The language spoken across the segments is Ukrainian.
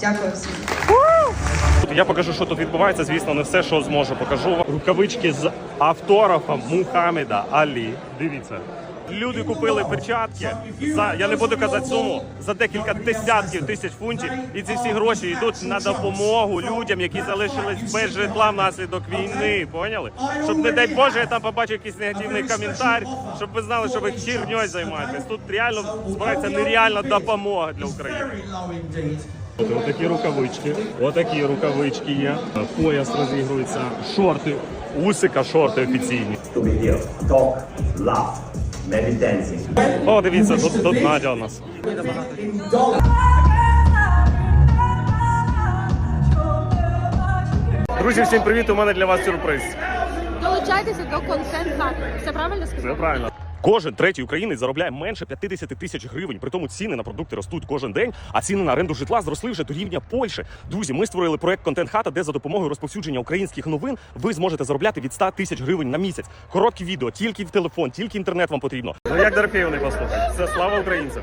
Дякую всім. Я покажу, що тут відбувається. Звісно, не все, що зможу. Покажу вам рукавички з автографом Мухаммеда Алі. Дивіться. Люди купили перчатки за я не буду казати суму за декілька десятків тисяч фунтів, і ці всі гроші йдуть на допомогу людям, які залишились без житла внаслідок війни. Поняли? Щоб не дай Боже, я там побачив якийсь негативний коментар, щоб ви знали, що ви хірньою займаєтесь. Тут реально збирається нереальна допомога для України. Ось такі рукавички. Отакі рукавички є. Пояс розігрується. Шорти. Усика шорти офіційні. О, дивіться, тут, тут Надя у нас. Друзі, всім привіт! У мене для вас сюрприз. Долучайтеся до контент хати. Все правильно Все правильно. Кожен третій українець заробляє менше 50 тисяч гривень. При тому ціни на продукти ростуть кожен день, а ціни на оренду житла зросли вже до рівня Польщі. Друзі, ми створили проект Контент Хата, де за допомогою розповсюдження українських новин ви зможете заробляти від 100 тисяч гривень на місяць. Короткі відео, тільки в телефон, тільки інтернет вам потрібно. Ну як Дорофеєв не послухати? Це слава українцям.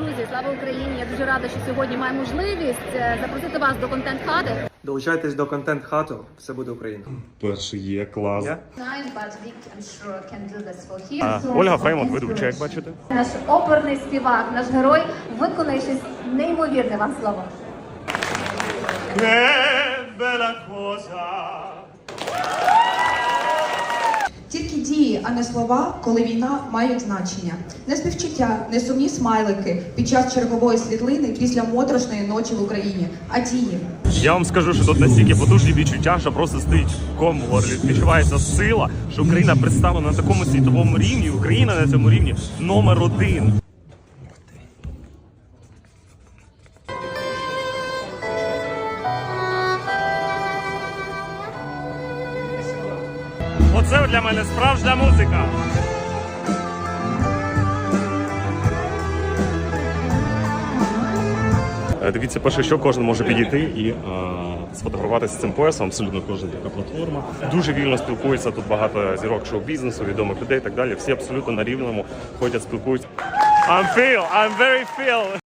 Друзі, слава Україні! Я дуже рада, що сьогодні маю можливість е, запросити вас до контент хати. Долучайтесь до контент хату, все буде Україна. Перший є клас. А, Ольга Фреймонт, ведуча, як бачите. Наш оперний співак, наш герой виконає щось неймовірне вам слово. Тільки а не слова, коли війна мають значення. Не співчуття, не сумні смайлики під час чергової світлини після моторошної ночі в Україні, а дії. Я вам скажу, що тут настільки потужні відчуття, що просто стоїть ком горлі. Відчувається сила, що Україна представлена на такому світовому рівні. Україна на цьому рівні номер один. Оце для мене справжня музика. Е, Дивіться, перше, що кожен може підійти і е, сфотографуватися з цим поясом. Абсолютно кожен така платформа. Дуже вільно спілкується. Тут багато зірок шоу-бізнесу, відомих людей і так далі. Всі абсолютно на рівному ходять, спілкуються. I'm feel, I'm very feel.